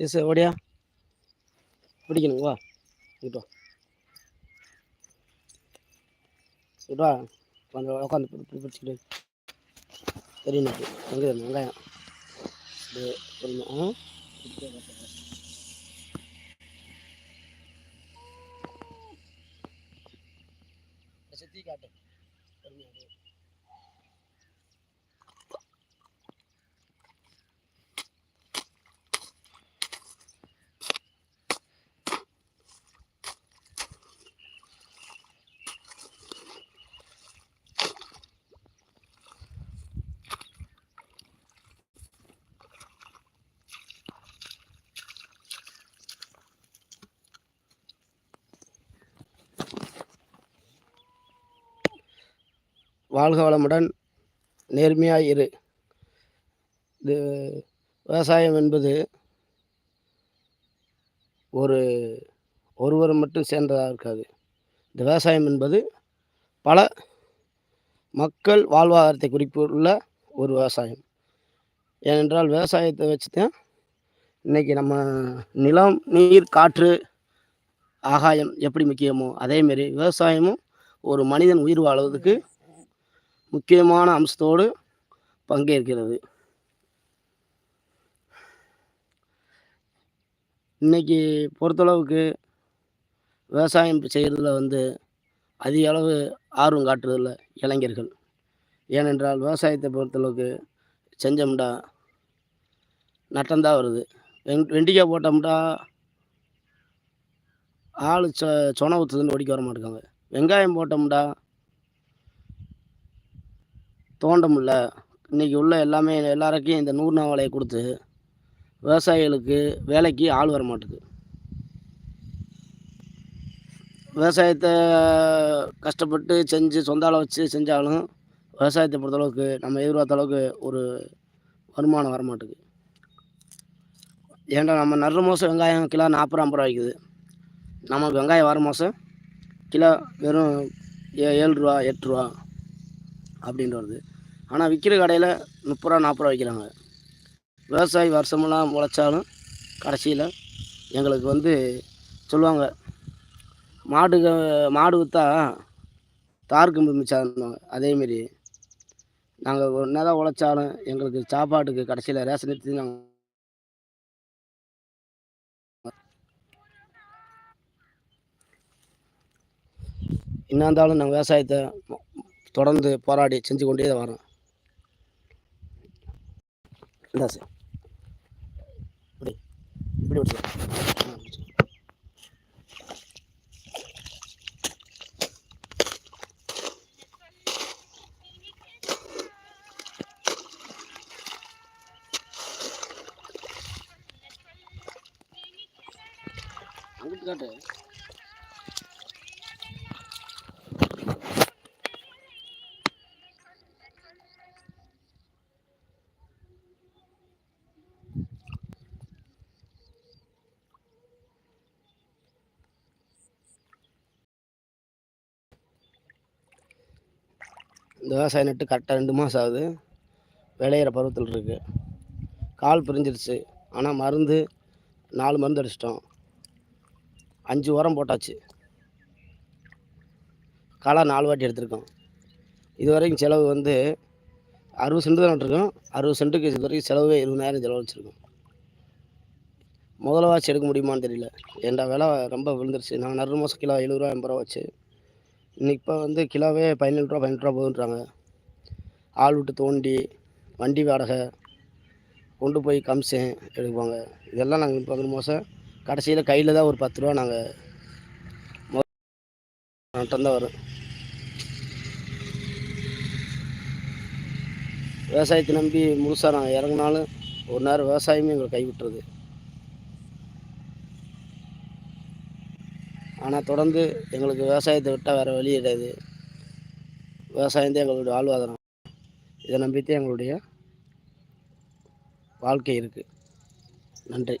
S ஓடியா? பிடிக்கணும் வா. இங்கிட்டு இங்கிட்டு வா. கொஞ்சம் உட்காந்து பிடி பிடிச்சிக்கிட்டு. தெரியும் எனக்கு. எங்கே வெங்காயம். இது ஆ? சுற்றி காட்டு. வாழ்க வளமுடன் நேர்மையாக இரு. இது விவசாயம் என்பது ஒரு ஒருவர் மட்டும் சேர்ந்ததாக இருக்காது. இந்த விவசாயம் என்பது பல மக்கள் வாழ்வாதாரத்தை குறிப்புள்ள ஒரு விவசாயம். ஏனென்றால் விவசாயத்தை வச்சு தான் இன்றைக்கி நம்ம நிலம் நீர் காற்று ஆகாயம் எப்படி முக்கியமோ அதேமாரி விவசாயமும் ஒரு மனிதன் உயிர் வாழ்வதற்கு முக்கியமான அம்சத்தோடு பங்கேற்கிறது. இன்னைக்கு பொறுத்தளவுக்கு விவசாயம் செய்கிறதுல வந்து அதிக அளவு ஆர்வம் காட்டுறதில்ல இளைஞர்கள். ஏனென்றால் விவசாயத்தை பொறுத்தளவுக்கு செஞ்சோம்டா நட்டம்தான் வருது. வெண் வெண்டிக்காய் போட்டோம்டா ஆள் சொ சொன ஊற்றுதுன்னு ஓடிக்க வர மாட்டேங்காங்க வெங்காயம் போட்டோம்டா தோண்ட முடில இன்றைக்கி உள்ள எல்லாமே எல்லாருக்கும் இந்த நூறு நாள் வேலையை கொடுத்து விவசாயிகளுக்கு வேலைக்கு ஆள் வர மாட்டுது. விவசாயத்தை கஷ்டப்பட்டு செஞ்சு சொந்த ஆளை வச்சு செஞ்சாலும் விவசாயத்தை பொறுத்தளவுக்கு நம்ம எதிர்பார்த்த அளவுக்கு ஒரு வருமானம் வர மாட்டுது. ஏன்டா நம்ம நடுற மாதம் வெங்காயம் கிலோ நாற்பது ஐம்பது ரூபா விற்குது நமக்கு வெங்காயம் வர மாதம் கிலோ வெறும் ஏ ஏழு ரூபா எட்டு ரூபா. அப்படின்ட்டு வருது ஆனால் விற்கிற கடையில் முப்பது ரூபா நாற்பது ரூபா விற்கிறாங்க விவசாயி வருஷமெல்லாம் உழைச்சாலும் கடைசியில் எங்களுக்கு வந்து சொல்லுவாங்க மாடுக மாடு விற்றா தார் கம்பு மிச்சாங்க அதேமாரி நாங்கள் ஒரு நேரம் உழைச்சாலும் எங்களுக்கு சாப்பாட்டுக்கு கடைசியில் ரேஷன் எடுத்து நாங்கள் என்ன இருந்தாலும் நாங்கள் விவசாயத்தை தொடர்ந்து போராடி செஞ்சு கொண்டே தான் வரோம் இந்தா சார் இப்படி இப்படி பிடிச்சிக்க. அங்கிட்டு காட்டு. இந்த விவசாயம் நட்டு கரெக்டாக ரெண்டு மாதம் ஆகுது. விளையிற பருவத்தில் இருக்குது கால் பிரிஞ்சிருச்சு. ஆனால் மருந்து நாலு மருந்து அடிச்சிட்டோம். அஞ்சு உரம் போட்டாச்சு. களை நாலு வாட்டி எடுத்திருக்கோம். இது வரைக்கும் செலவு வந்து அறுபது சென்ட் தான் நட்டுருக்கோம் அறுபது சென்ட்டுக்கு இது வரைக்கும் செலவே இருபதாயிரம் செலவழிச்சிருக்கோம். முதல்ல வாட்சி எடுக்க முடியுமான்னு தெரியல. ஏன்டா விலை ரொம்ப விழுந்துருச்சு. நான் நறு மாதம் கிலோ எழுபது ரூபா எண்பது ரூபா வச்சு இன்றைக்கி இப்போ வந்து கிலோவே பதினெட்டு ரூபா பதினெட்டு ரூபா போகுன்றாங்க ஆள் விட்டு தோண்டி வண்டி வாடகை கொண்டு போய் கமிஷன் எடுப்பாங்க. இதெல்லாம் நாங்கள் இப்போ ஒரு கடைசியில் கையில் தான் ஒரு பத்து ரூபா நாங்கள் தான் வரும். விவசாயத்தை நம்பி முழுசாக நாங்கள் இறங்குனாலும் ஒரு நேரம் விவசாயமே எங்களை கைவிட்டுறது ஆனால் தொடர்ந்து எங்களுக்கு விவசாயத்தை விட்டால் வேறு வழி கிடையாது. விவசாயம் தான் எங்களுடைய வாழ்வாதாரம். இதை நம்பித்தான் எங்களுடைய வாழ்க்கை இருக்குது. நன்றி.